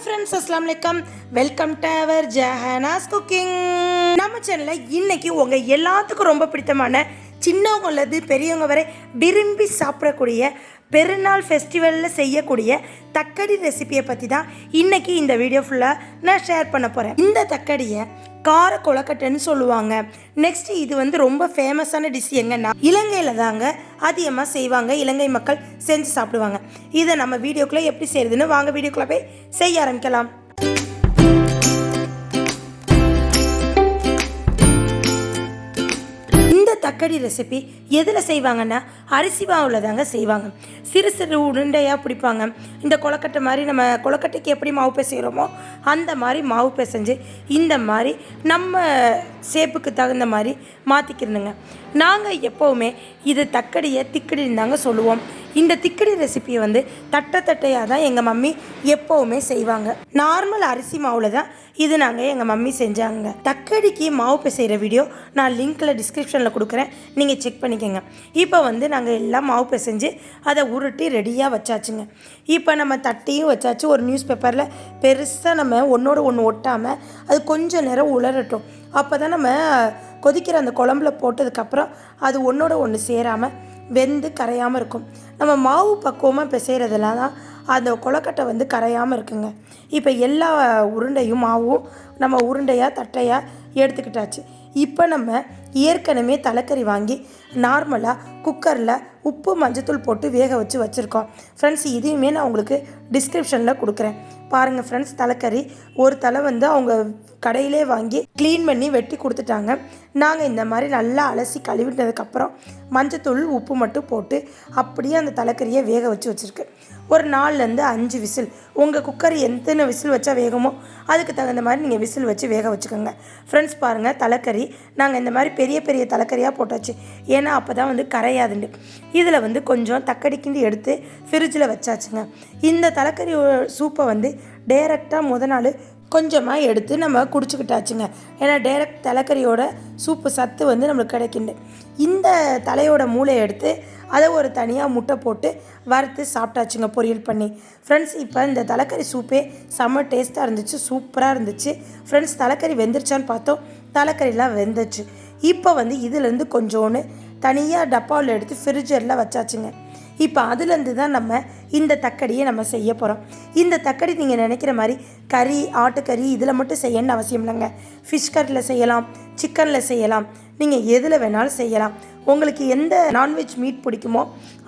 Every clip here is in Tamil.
ஃப்ரெண்ட்ஸ் அஸ்லாம் வலைக்கம் welcome to our Jahanas cooking நம்ம சேனலில் இன்னைக்கு உங்கள் எல்லாத்துக்கும் ரொம்ப பிடித்தமான சின்னவங்களது பெரியவங்க வரை விரும்பி சாப்பிடக்கூடிய பெருநாள் ஃபெஸ்டிவலில் செய்யக்கூடிய தக்கடி ரெசிபியை பற்றி தான் இன்றைக்கி இந்த வீடியோ ஃபுல்லாக நான் ஷேர் பண்ண போகிறேன் இந்த தக்கடியை கார கொலக்கட்டைன்னு சொல்லுவாங்க. நெக்ஸ்ட் இது வந்து ரொம்ப ஃபேமஸான டிஷ் எங்கன்னா இலங்கையில் தாங்க அதிகமாக செய்வாங்க. இலங்கை மக்கள் செஞ்சு சாப்பிடுவாங்க. இதை நம்ம வீடியோக்குள்ளே எப்படி செய்யறதுன்னு வாங்க வீடியோக்குள்ளே போய் செய்ய ஆரம்பிக்கலாம். இந்த ரெசிபி எதில் செய்வாங்கன்னா அரிசி மாவில் தாங்க செய்வாங்க. சிறு சிறு உருண்டையாக பிடிப்பாங்க. இந்த கொலக்கட்டை மாதிரி நம்ம கொலக்கட்டைக்கு எப்படி மாவு பிசைகிறோமோ அந்த மாதிரி மாவு பிசைஞ்சு இந்த மாதிரி நம்ம ஷேப்புக்கு தகுந்த மாதிரி மாற்றிக்கிறணுங்க நாங்கள் எப்போவுமே இது தக்கடியை திக்கடின்னு தாங்க சொல்லுவோம். இந்த திக்கடி ரெசிபியை வந்து தட்டை தட்டையாக தான் எங்கள் மம்மி எப்போவுமே செய்வாங்க. நார்மல் அரிசி மாவில் தான் இது நாங்கள் எங்கள் மம்மி செஞ்சாங்க. தக்கடிக்கு மாவு பிசைகிற வீடியோ நான் லிங்க்கில் டிஸ்கிரிப்ஷனில் கொடுக்குறேன். நீங்கள் செக் பண்ணிக்கோங்க. இப்போ வந்து நாங்கள் எல்லாம் மாவு பிசைஞ்சு அதை உருட்டி ரெடியாக வச்சாச்சுங்க. இப்போ நம்ம தட்டியும் வச்சாச்சு. ஒரு நியூஸ் பேப்பரில் பெருசாக நம்ம ஒன்றோட ஒன்று ஒட்டாமல் அது கொஞ்சம் நேரம் உலரட்டும். அப்போ தான் நம்ம கொதிக்கிற அந்த குழம்புல போட்டதுக்கப்புறம் அது ஒன்றோட ஒன்று சேராமல் வெந்து கரையாமல் இருக்கும். நம்ம மாவு பக்குவமாக பிசைகிறதுல தான் அந்த கொலக்கட்டை வந்து கரையாமல் இருக்குங்க. இப்போ எல்லா உருண்டையும் மாவும் நம்ம உருண்டையாக தட்டையாக எடுத்துக்கிட்டாச்சு. இப்போ நம்ம ஏற்கனவே தலைக்கறி வாங்கி நார்மலாக குக்கரில் உப்பு மஞ்சத்தூள் போட்டு வேக வச்சு வச்சுருக்கோம். ஃப்ரெண்ட்ஸ் இதையுமே நான் உங்களுக்கு டிஸ்கிரிப்ஷனில் கொடுக்குறேன். பாருங்கள் ஃப்ரெண்ட்ஸ் தலைக்கறி ஒரு தலை வந்து அவங்க கடையிலே வாங்கி க்ளீன் பண்ணி வெட்டி கொடுத்துட்டாங்க. நாங்கள் இந்த மாதிரி நல்லா அலசி கழுவிட்டதுக்கப்புறம் மஞ்சத்தூள் உப்பு மட்டும் போட்டு அப்படியே அந்த தலைக்கறியை வேக வச்சு வச்சுருக்கு. ஒரு நாலுலேருந்து அஞ்சு விசில். உங்கள் குக்கர் எத்தனை விசில் வச்சா வேகமோ அதுக்கு தகுந்த மாதிரி நீங்கள் விசில் வச்சு வேக வச்சுக்கோங்க. ஃப்ரெண்ட்ஸ் பாருங்கள் தலைக்கறி. நாங்கள் இந்த மாதிரி பெரிய பெரிய தலைக்கறியாக போட்டாச்சு. ஏன்னா அப்போ தான் வந்து கரையாதுண்டு இதில் வந்து கொஞ்சம் தக்கடிக்கிண்டு எடுத்து ஃப்ரிட்ஜில் வச்சாச்சுங்க. இந்த தலைக்கறி சூப்பை வந்து டைரெக்டாக முத நாள் கொஞ்சமாக எடுத்து நம்ம குடிச்சுக்கிட்டாச்சுங்க. ஏன்னா டைரக்ட் தலைக்கறியோட சூப்பு சத்து வந்து நம்மளுக்கு கிடைக்குண்டு இந்த தலையோட மூளையை எடுத்து அதை ஒரு தனியாக முட்டை போட்டு வறுத்து சாப்பிட்டாச்சுங்க பொரியல் பண்ணி. ஃப்ரெண்ட்ஸ் இப்போ இந்த தலைக்கறி சூப்பே செம்ம டேஸ்ட்டாக இருந்துச்சு சூப்பராக இருந்துச்சு. ஃப்ரெண்ட்ஸ் தலைக்கறி வெந்துருச்சான்னு பார்த்தோம். தலைக்கறிலாம் வெந்துச்சு. இப்போ வந்து இதுலேருந்து கொஞ்சோன்னு தனியாக டப்பாவில் எடுத்து ஃப்ரிட்ஜரில் வச்சாச்சுங்க. இப்போ அதுலேருந்து தான் நம்ம இந்த தக்கடியை நம்ம செய்ய போகிறோம் இந்த தக்கடி நீங்கள் நினைக்கிற மாதிரி கறி ஆட்டுக்கறி இதில் மட்டும் செய்யணும்னு அவசியம் இல்லைங்க. ஃபிஷ் கறியில் செய்யலாம் சிக்கனில் செய்யலாம். நீங்கள் எதில் வேணாலும் செய்யலாம். உங்களுக்கு எந்த நான்வெஜ் மீட் பிடிக்குமோ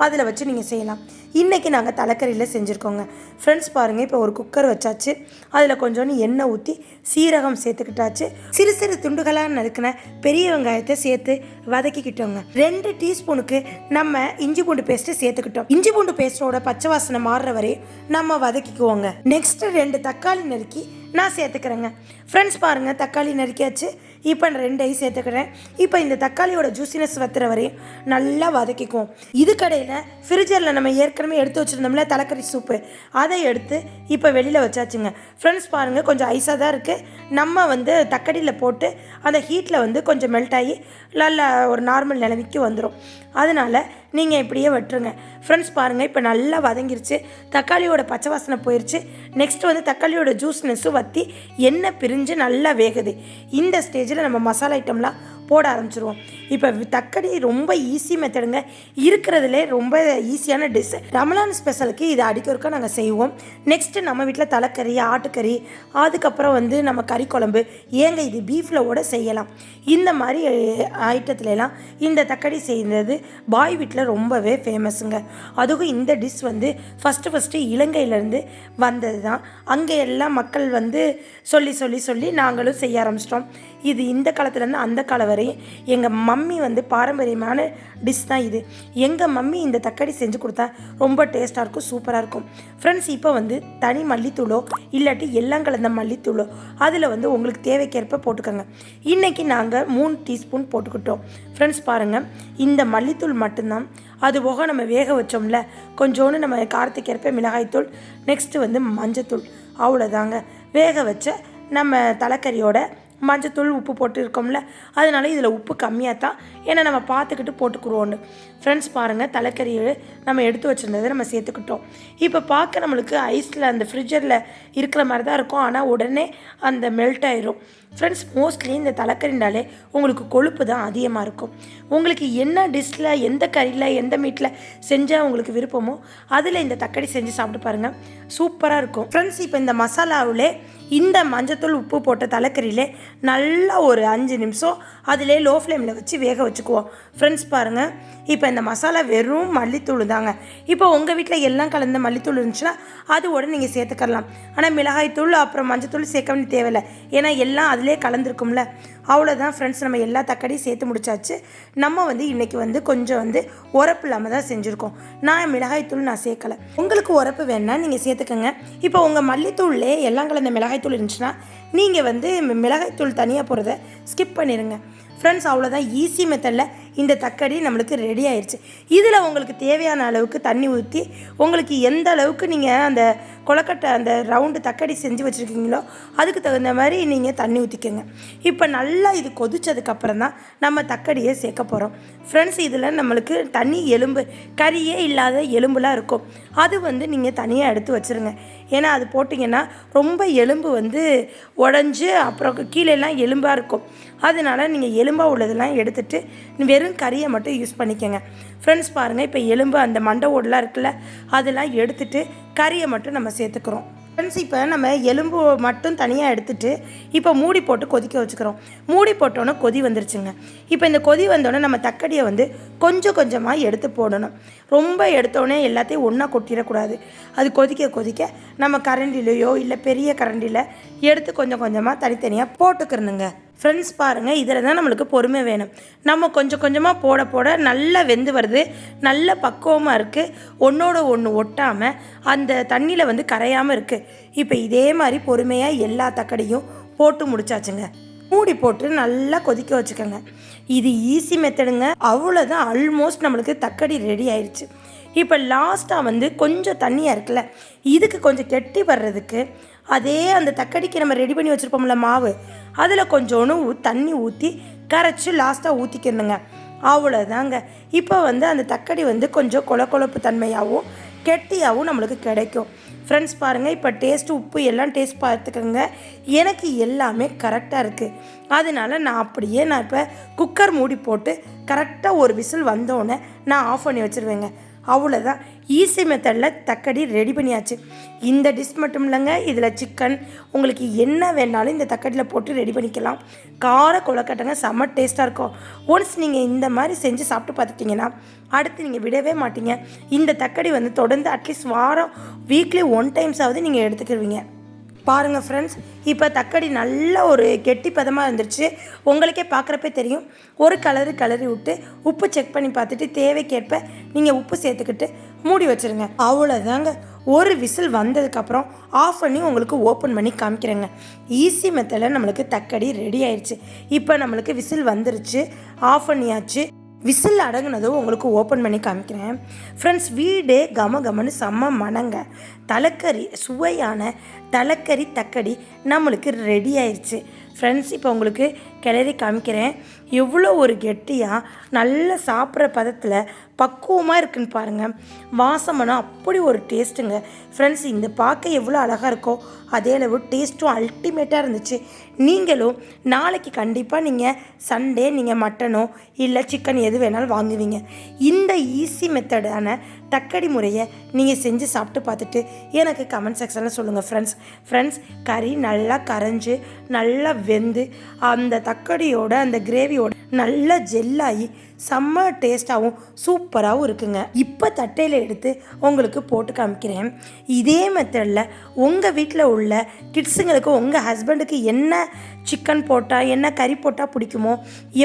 அதில் வச்சு நீங்கள் செய்யலாம். இன்றைக்கி நாங்கள் தலைக்கறியில் செஞ்சுருக்கோங்க. ஃப்ரெண்ட்ஸ் பாருங்கள் இப்போ ஒரு குக்கர் வச்சாச்சு. அதில் கொஞ்சோண்டு எண்ணெய் ஊற்றி சீரகம் சேர்த்துக்கிட்டாச்சு. சிறு சிறு துண்டுகளாக நறுக்கின பெரிய வெங்காயத்தை சேர்த்து வதக்கிக்கிட்டோங்க. ரெண்டு டீஸ்பூனுக்கு நம்ம இஞ்சி பூண்டு பேஸ்ட்டு சேர்த்துக்கிட்டோம். இஞ்சி பூண்டு பேஸ்ட்டோட பச்சை வாசனை மாறுற வரையும் நம்ம வதக்கிக்குவோங்க. நெக்ஸ்ட்டு ரெண்டு தக்காளி நறுக்கி நான் சேர்த்துக்கிறேங்க. ஃப்ரெண்ட்ஸ் பாருங்கள் தக்காளி நறுக்கியாச்சு. இப்போ நான் ரெண்டையும் சேர்த்துக்கிறேன். இப்போ இந்த தக்காளியோட ஜூசினஸ் வத்துற வரையும் நல்லா வதக்கிக்குவோம். இது கடையில் ஃப்ரிட்ஜரில் நம்ம ஏற்கனவே எடுத்து வச்சுருந்தோம்ல தலைக்கறி சூப்பு அதை எடுத்து இப்போ வெளியில் வச்சாச்சுங்க. ஃப்ரெண்ட்ஸ் பாருங்கள் கொஞ்சம் ஐஸாக தான் இருக்குது நம்ம வந்து தக்கடியில் போட்டு அந்த ஹீட்டில் வந்து கொஞ்சம் மெல்ட் ஆகி நல்லா ஒரு நார்மல் நிலைமைக்கு வந்துடும் அதனால் நீங்கள் இப்படியே வெட்டுருங்க. ஃப்ரெண்ட்ஸ் பாருங்கள் இப்போ நல்லா வதங்கிருச்சு. தக்காளியோட பச்சை வாசனை போயிடுச்சு நெக்ஸ்ட் வந்து தக்காளியோட ஜூஸ்னஸும் வற்றி எண்ணெய் பிரிஞ்சு நல்லா வேகுது. இந்த ஸ்டேஜில் நம்ம மசாலா ஐட்டம்லாம் போட ஆரம்பிச்சிருவோம். இப்போ தக்கடி ரொம்ப ஈஸி மெத்தடுங்க இருக்கிறதுலே ரொம்ப ஈஸியான டிஷ் ரமலான் ஸ்பெஷலுக்கு இது அடிக்கொருக்கா நாங்கள் செய்வோம். நெக்ஸ்ட்டு நம்ம வீட்டில் தலைக்கறி ஆட்டுக்கறி அதுக்கப்புறம் வந்து நம்ம கறி குழம்பு ஏங்க இது பீஃபில் கூட செய்யலாம். இந்த மாதிரி ஐட்டத்துலலாம் இந்த தக்கடி செய்கிறது பாய் வீட்டில் ரொம்பவே ஃபேமஸுங்க அதுவும் இந்த டிஷ் வந்து ஃபஸ்ட்டு ஃபஸ்ட்டு இலங்கையிலேருந்து வந்தது தான். அங்கே எல்லாம் மக்கள் வந்து சொல்லி சொல்லி சொல்லி நாங்களும் செய்ய ஆரம்பிச்சிட்டோம். இது இந்த காலத்துலேருந்து அந்த காலம் வரையும் எங்கள் மம்மி வந்து பாரம்பரியமான டிஷ் தான் இது. எங்கள் மம்மி இந்த தக்காளி செஞ்சு கொடுத்தா ரொம்ப டேஸ்ட்டாக இருக்கும் சூப்பராக இருக்கும். ஃப்ரெண்ட்ஸ் இப்போ வந்து தனி மல்லித்தூளோ இல்லாட்டி எல்லாம் கலந்த மல்லித்தூளோ அதில் வந்து உங்களுக்கு தேவைக்கேற்ப போட்டுக்கோங்க. இன்றைக்கி நாங்கள் மூணு டீஸ்பூன் போட்டுக்கிட்டோம். ஃப்ரெண்ட்ஸ் பாருங்கள் இந்த மல்லித்தூள் மட்டும்தான். அது போக நம்ம வேக வச்சோம்ல கொஞ்சோண்டு நம்ம காரத்துக்கேற்ப மிளகாய்த்தூள் நெக்ஸ்ட்டு வந்து மஞ்சத்தூள். அவ்வளோதாங்க வேக வச்ச நம்ம தலைக்கறியோட மஞ்சத்தூள் உப்பு போட்டு இருக்கோம்ல அதனால இதில் உப்பு கம்மியாக தான் ஏன்னா நம்ம பார்த்துக்கிட்டு போட்டுக்குருவோன்னு. ஃப்ரெண்ட்ஸ் பாருங்கள் தலைக்கறியை நம்ம எடுத்து வச்சுருந்ததை நம்ம சேர்த்துக்கிட்டோம். இப்போ பார்க்க நம்மளுக்கு ஐஸில் அந்த ஃப்ரிட்ஜரில் இருக்கிற மாதிரி தான் இருக்கும். ஆனால் உடனே அந்த மெல்ட் ஆயிரும். ஃப்ரெண்ட்ஸ் மோஸ்ட்லி இந்த தலைக்கறினாலே உங்களுக்கு கொழுப்பு தான் அதிகமாக இருக்கும். உங்களுக்கு என்ன டிஷ்ஷில் எந்த கறியில் எந்த மீட்டில் செஞ்சால் உங்களுக்கு விருப்பமோ அதில் இந்த தக்காளி செஞ்சு சாப்பிட்டு பாருங்கள் சூப்பராக இருக்கும். ஃப்ரெண்ட்ஸ் இப்போ இந்த மசாலாவிலே இந்த மஞ்சத்தூள் உப்பு போட்ட தலைக்கறியிலே நல்லா ஒரு அஞ்சு நிமிஷம் அதிலே லோ ஃப்ளேமில் வச்சு வேக வச்சுக்குவோம். ஃப்ரெண்ட்ஸ் பாருங்கள் இப்போ இந்த மசாலா வெறும் மல்லித்தூள் தாங்க. இப்போ உங்கள் வீட்டில் எல்லாம் கலந்த மல்லித்தூள் இருந்துச்சுன்னா அது உடனே நீங்கள் சேர்த்துக்கலாம் ஆனால் மிளகாய்த்தூள் அப்புறம் மஞ்சத்தூள் சேர்க்க வேண்டிய தேவையில்லை. ஏன்னா எல்லாம் அதிலே கலந்துருக்கும்ல. அவ்வளோதான் ஃப்ரெண்ட்ஸ் நம்ம எல்லா தக்காளியும் சேர்த்து முடிச்சாச்சு. நம்ம வந்து இன்றைக்கி வந்து கொஞ்சம் வந்து உரப்பு இல்லாமல் தான் செஞ்சுருக்கோம். நான் மிளகாய்த்தூள் நான் சேர்க்கலை. உங்களுக்கு உரப்பு வேணா நீங்கள் சேர்த்துக்கோங்க. இப்போ உங்கள் மல்லித்தூள்லே எல்லாம் கலந்த மிளகாய்த்தூள் இருந்துச்சுன்னா நீங்கள் வந்து மிளகாய்த்தூள் தனியாக போகிறத ஸ்கிப் பண்ணிடுங்க ஃப்ரெண்ட்ஸ் அவ்வளோதான் ஈஸி மெத்தடில் இந்த தக்காளி நம்மளுக்கு ரெடி ஆயிடுச்சு இதில் உங்களுக்கு தேவையான அளவுக்கு தண்ணி ஊற்றி உங்களுக்கு எந்த அளவுக்கு நீங்கள் அந்த கொலக்கட்டை அந்த ரவுண்டு தக்காளி செஞ்சு வச்சுருக்கீங்களோ அதுக்கு தகுந்த மாதிரி நீங்கள் தண்ணி ஊற்றிக்கோங்க இப்போ நல்லா இது கொதிச்சதுக்கப்புறம் தான் நம்ம தக்காளியை சேர்க்க போகிறோம் ஃப்ரெண்ட்ஸ் இதில் நம்மளுக்கு தண்ணி எலும்பு கறியே இல்லாத எலும்புலாம் இருக்கும். அது வந்து நீங்கள் தனியாக எடுத்து வச்சுருங்க. ஏன்னா அது போட்டிங்கன்னா ரொம்ப எலும்பு வந்து உடஞ்சி அப்புறம் கீழேலாம் எலும்பாக இருக்கும். அதனால நீங்கள் எலும்பாக உள்ளதெல்லாம் எடுத்துட்டு வெறும் கறியை மட்டும் யூஸ் பண்ணிக்கோங்க. ஃப்ரெண்ட்ஸ் பாருங்கள் இப்போ எலும்பு அந்த மண்டை ஓடெலாம் இருக்குல்ல அதெல்லாம் எடுத்துட்டு கறியை மட்டும் நம்ம சேர்த்துக்கிறோம். ஃப்ரெண்ட்ஸ் இப்போ நம்ம எலும்பு மட்டும் தனியாக எடுத்துட்டு இப்போ மூடி போட்டு கொதிக்க வச்சுக்கிறோம். மூடி போட்டோன்னே கொதி வந்துருச்சுங்க. இப்போ இந்த கொதி வந்தோடனே நம்ம தக்காளியை வந்து கொஞ்சம் கொஞ்சமாக எடுத்து போடணும். ரொம்ப எடுத்தோடனே எல்லாத்தையும் ஒன்றா கொட்டிடக்கூடாது. அது கொதிக்க கொதிக்க நம்ம கரண்டிலையோ இல்லை பெரிய கரண்டியில் எடுத்து கொஞ்சம் கொஞ்சமாக தனித்தனியாக போட்டுக்கிறணுங்க. ஃப்ரெண்ட்ஸ் பாருங்கள் இதில் தான் நம்மளுக்கு பொறுமை வேணும். நம்ம கொஞ்சம் கொஞ்சமாக போட போட நல்லா வெந்து வருது நல்ல பக்குவமாக இருக்குது ஒன்றோட ஒன்று ஒட்டாமல் அந்த தண்ணியில் வந்து கரையாமல் இருக்குது இப்போ இதே மாதிரி பொறுமையாக எல்லா தக்கடியும் போட்டு முடிச்சாச்சுங்க. மூடி போட்டு நல்லா கொதிக்க வச்சுக்கோங்க. இது ஈஸி மெத்தடுங்க அவ்வளோதான் ஆல்மோஸ்ட் நம்மளுக்கு தக்கடி ரெடி ஆயிடுச்சு இப்போ லாஸ்ட்டாக வந்து கொஞ்சம் தண்ணியாக இருக்குல்ல இதுக்கு கொஞ்சம் கெட்டி வர்றதுக்கு அதே அந்த தக்கடிக்கு நம்ம ரெடி பண்ணி வச்சுருப்போம்ல மாவு அதில் கொஞ்சோன்னு தண்ணி ஊற்றி கரைச்சி லாஸ்ட்டாக ஊற்றிக்கணுங்க அவ்வளோதாங்க இப்போ வந்து அந்த தக்கடி வந்து கொஞ்சம் கொல கொழப்பு தன்மையாகவும் கெட்டியாகவும் நம்மளுக்கு கிடைக்கும். ஃப்ரெண்ட்ஸ் பாருங்கள் இப்போ டேஸ்ட்டு உப்பு எல்லாம் டேஸ்ட் பார்த்துக்கோங்க. எனக்கு எல்லாமே கரெக்டாக இருக்குது அதனால நான் அப்படியே நான் இப்போ குக்கர் மூடி போட்டு கரெக்டாக ஒரு விசில் வந்தோடனே நான் ஆஃப் பண்ணி வச்சுருவேங்க. அவ்வளோதான் ஈஸி மெத்தடில் தக்கடி ரெடி பண்ணியாச்சு. இந்த டிஷ் மட்டும் இல்லைங்க இதில் சிக்கன் உங்களுக்கு என்ன வேணாலும் இந்த தக்கடியில் போட்டு ரெடி பண்ணிக்கலாம். கார கொலக்கட்டைங்க செம்ம டேஸ்ட்டாக இருக்கும். ஒன்ஸ் நீங்கள் இந்த மாதிரி செஞ்சு சாப்பிட்டு பார்த்துட்டிங்கன்னா அடுத்து நீங்கள் விடவே மாட்டீங்க. இந்த தக்கடி வந்து தொடர்ந்து அட்லீஸ்ட் வாரம் வீக்லி ஒன் டைம்ஸாவது நீங்கள் எடுத்துக்கிடுவீங்க பாருங்கள் ஃப்ரெண்ட்ஸ் இப்போ தக்காளி நல்ல ஒரு கெட்டி பதமாக இருந்துருச்சு. உங்களுக்கே பார்க்குறப்பே தெரியும். ஒரு கலரு கலரி விட்டு உப்பு செக் பண்ணி பார்த்துட்டு தேவைக்கேற்ப நீங்கள் உப்பு சேர்த்துக்கிட்டு மூடி வச்சுருங்க. அவ்வளோதாங்க ஒரு விசில் வந்ததுக்கப்புறம் ஆஃப் பண்ணி உங்களுக்கு ஓப்பன் பண்ணி காமிக்கிறேங்க. ஈஸி மெத்தடில் நம்மளுக்கு தக்கடி ரெடி ஆயிடுச்சு இப்போ நம்மளுக்கு விசில் வந்துருச்சு. ஆஃப் பண்ணியாச்சு. விசில் அடங்குனதும் உங்களுக்கு ஓப்பன் பண்ணி காமிக்கிறேன். ஃப்ரெண்ட்ஸ் வீடே கம கமன்னு செம்ம மணங்க. தலைக்கறி சுவையான தலைக்கறி தக்கடி நம்மளுக்கு ரெடி ஆயிடுச்சு ஃப்ரெண்ட்ஸ் இப்போ உங்களுக்கு கிளறி காமிக்கிறேன். எவ்வளோ ஒரு கெட்டியாக நல்ல சாப்பிட்ற பதத்தில் பக்குவமாக இருக்குன்னு பாருங்கள் வாசமனம் அப்படி ஒரு டேஸ்ட்டுங்க. ஃப்ரெண்ட்ஸ் இந்த பார்க்க எவ்வளோ அழகாக இருக்கோ அதே அளவு டேஸ்ட்டும் அல்டிமேட்டாக இருந்துச்சு. நீங்களும் நாளைக்கு கண்டிப்பாக நீங்கள் சண்டே நீங்கள் மட்டனோ இல்லை சிக்கன் எது வேணாலும் வாங்குவீங்க. இந்த ஈஸி மெத்தடான தக்கடி முறையை நீங்கள் செஞ்சு சாப்பிட்டு பார்த்துட்டு எனக்கு கமெண்ட் செக்ஷனில் சொல்லுங்கள் ஃப்ரெண்ட்ஸ் ஃப்ரெண்ட்ஸ் கறி நல்லா கரைஞ்சு நல்லா வெந்து அந்த தக்கடியோட அந்த கிரேவியோட நல்லா ஜெல்லாகி செம்ம டேஸ்ட்டாகவும் சூப்பராகவும் இருக்குங்க. இப்போ தட்டையில் எடுத்து உங்களுக்கு போட்டு காமிக்கிறேன். இதே மெத்தடில் உங்கள் வீட்டில் உள்ள கிட்ஸுங்களுக்கு உங்கள் ஹஸ்பண்டுக்கு என்ன சிக்கன் போட்டால் என்ன கறி போட்டால் பிடிக்குமோ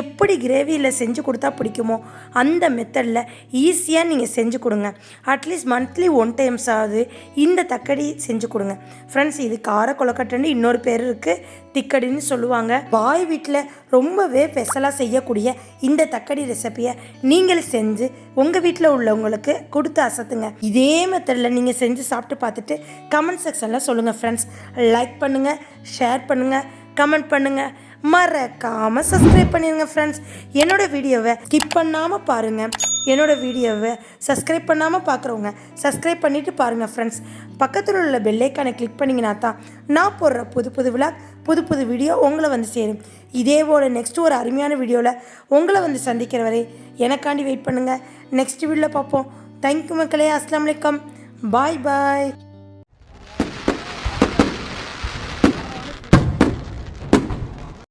எப்படி கிரேவியில் செஞ்சு கொடுத்தா பிடிக்குமோ அந்த மெத்தடில் ஈஸியாக நீங்கள் செஞ்சு கொடுங்க. அட்லீஸ்ட் மந்த்லி ஒன் டைம்ஸ் ஆகுது இந்த தக்கடி செஞ்சு கொடுங்க. ஃப்ரெண்ட்ஸ் இது கார கொலக்கட்டைன்னு இன்னொரு பேர் இருக்குது திக்கடின்னு சொல்லுவாங்க. பாய் வீட்டில் ரொம்பவே ஸ்பெஷலாக செய்யக்கூடிய இந்த தக்கடி ரெசிபியை நீங்கள் செஞ்சு உங்கள் வீட்டில் உள்ளவங்களுக்கு கொடுத்து அசத்துங்க. இதே மெத்தடில் நீங்கள் செஞ்சு சாப்பிட்டு பார்த்துட்டு கமெண்ட் செக்ஷனில் சொல்லுங்கள் ஃப்ரெண்ட்ஸ் லைக் பண்ணுங்கள் ஷேர் பண்ணுங்கள் கமெண்ட் பண்ணுங்கள் மறக்காமல் சப்ஸ்கிரைப் பண்ணிடுங்க ஃப்ரெண்ட்ஸ் என்னோட வீடியோவை ஸ்கிப் பண்ணாமல் பாருங்கள் என்னோட வீடியோவை சப்ஸ்கிரைப் பண்ணாமல் பார்க்குறவங்க சப்ஸ்கிரைப் பண்ணிவிட்டு பாருங்கள் ஃப்ரெண்ட்ஸ் பக்கத்தில் உள்ள பெல்லைக்கானை கிளிக் பண்ணிங்கன்னா தான் நான் போடுற புது புது விழா புது புது வீடியோ உங்களை வந்து சேரும். இதே போல் நெக்ஸ்ட் ஒரு அருமையான வீடியோவில் உங்களை வந்து சந்திக்கிற வரை எனக்காண்டி வெயிட் பண்ணுங்கள் நெக்ஸ்ட் வீடியோவில் பார்ப்போம். தேங்க்யூ மக்களே. அஸ்லாம் வலைக்கம் பாய் பாய்